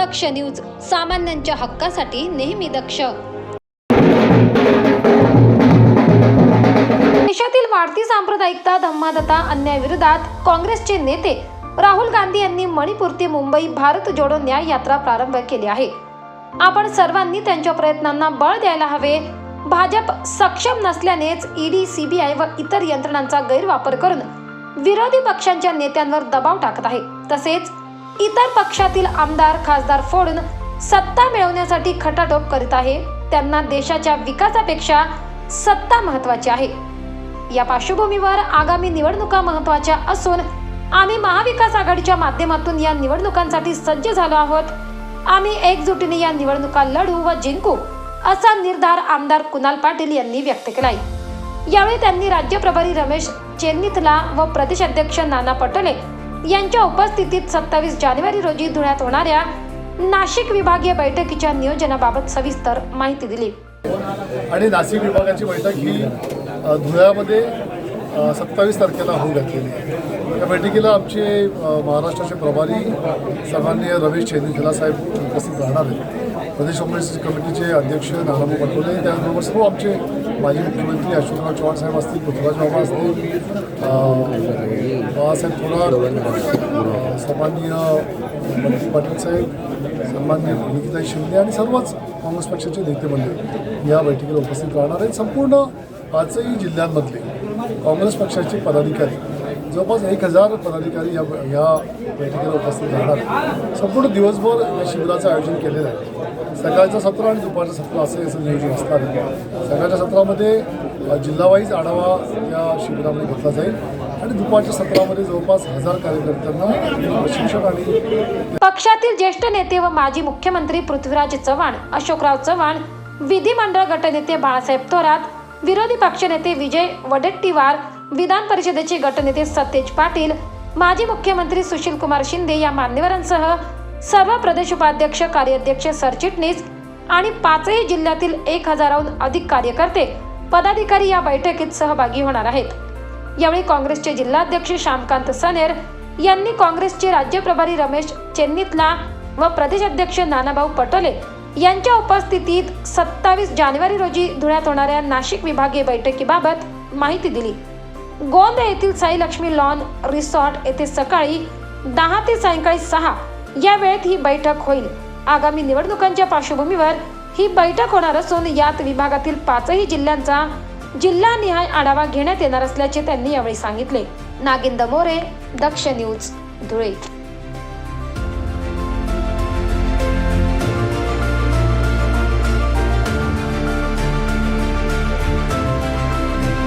दक्ष news सामान्यांच्या हक्कासाठी नेहमी दक्ष. देशातील वाढती सांप्रदायिकता धम्मादता अन्यायाविरोधात काँग्रेसचे नेते राहुल गांधी यांनी मणिपूर ते मुंबई भारत जोडो न्याय यात्रा प्रारंभ केली आहे. आपण सर्वांनी त्यांच्या प्रयत्नांना बळ द्यायला हवे. भाजप सक्षम नसल्यानेच ईडी सीबीआय व इतर यंत्रणांचा गैरवापर करून विरोधी पक्षांच्या नेत्यांवर दबाव टाकत आहे. तसेच इतर पक्षातील आमदार खासदार फोडून सत्ता मिळवण्यासाठी खटाटोप करीत आहे. त्यांना देशाच्या विकासापेक्षा सत्ता महत्वाची आहे. या पार्श्वभूमीवर आगामी निवडणुका महत्त्वाच्या असून आम्ही महाविकास आघाडीच्या माध्यमातून या निवडणुकांसाठी सज्ज झालो आहोत. आम्ही एकजुटीने या निवडणुका लढू व जिंकू असा निर्धार आमदार कुणाल पाटील यांनी व्यक्त केलाय. यावेळी त्यांनी राज्य प्रभारी रमेश चेन्निथला व प्रदेश अध्यक्ष नाना पटोले यांच्या उपस्थितीत सत्तावीस जानेवारी रोजी धुळ्यात होणाऱ्या नाशिक विभागीय बैठकीच्या नियोजनाबाबत सविस्तर माहिती दिली. आणि नाशिक विभागाची बैठक ही धुळ्यामध्ये सत्तावीस तारखेला होऊ घातलेली आहे. या बैठकीला आमचे महाराष्ट्राचे प्रभारी सन्माननीय रमेश चेन्नीथला साहेब उपस्थित राहणार आहेत. प्रदेश काँग्रेस कमिटीचे अध्यक्ष नानाभाऊ पटोले त्याचबरोबर सर्व आमचे माजी मुख्यमंत्री अशोकराव चव्हाण साहेब असतील पृथ्वीराज बाबा असतील अ, बाळासाहेब थोरात सन्माननीय मंत्री पाटील साहेब सन्मान्य निकिता शिंदे आणि सर्वच काँग्रेस पक्षाचे नेते या बैठकीला उपस्थित राहणार आहेत. संपूर्ण पाचही जिल्ह्यांमधले काँग्रेस पक्षाचे पदाधिकारी जवळपास एक हजार पदाधिकारी या या बैठकीला उपस्थित राहणार. संपूर्ण दिवसभर या शिबिराचं आयोजन केलेलं आहे. सकाळचं सत्र आणि दुपारचं सत्र असं याचं नियोजन असणार सकाळच्या सत्रामध्ये जिल्हावाईज आढावा या शिबिरामध्ये घेतला जाईल आणि दुपारच्या सत्रामध्ये जवळपास हजार कार्यकर्त्यांना प्रशिक्षण आणि पक्षातील ज्येष्ठ नेते व माजी मुख्यमंत्री पृथ्वीराज चव्हाण अशोकराव चव्हाण विधिमंडळ गटनेते बाळासाहेब थोरात विरोधी पक्षनेते विजय वडेट्टीवार विधान परिषदेचे गटनेते सतेज पाटील माजी मुख्यमंत्री सुशील कुमार शिंदे या मान्यवरांसह सर्व प्रदेश उपाध्यक्ष कार्याध्यक्ष सरचिटणीस आणि पाचही जिल्ह्यातील एक हजाराहून अधिक कार्यकर्ते पदाधिकारी या बैठकीत सहभागी होणार आहेत. यावेळी काँग्रेसचे जिल्हाध्यक्ष श्यामकांत सनेर यांनी काँग्रेसचे राज्य प्रभारी रमेश चेन्नीतला व प्रदेश अध्यक्ष नानाभाऊ पटोले यांच्या उपस्थितीत सत्तावीस जानेवारी रोजी धुळ्यात होणाऱ्या नाशिक विभागीय बैठकीबाबत माहिती दिली. गोंद येथील साई लक्ष्मी लॉन रिसॉर्ट येथे सकाळी दहा ते सायंकाळी सहा या वेळेत ही बैठक होईल. आगामी निवडणुकांच्या पार्श्वभूमीवर ही बैठक होणार असून यात विभागातील पाचही जिल्ह्यांचा जिल्हानिहाय आढावा घेण्यात येणार असल्याचे त्यांनी यावेळी सांगितले. नागिंद मोरे दक्ष न्यूज धुळे.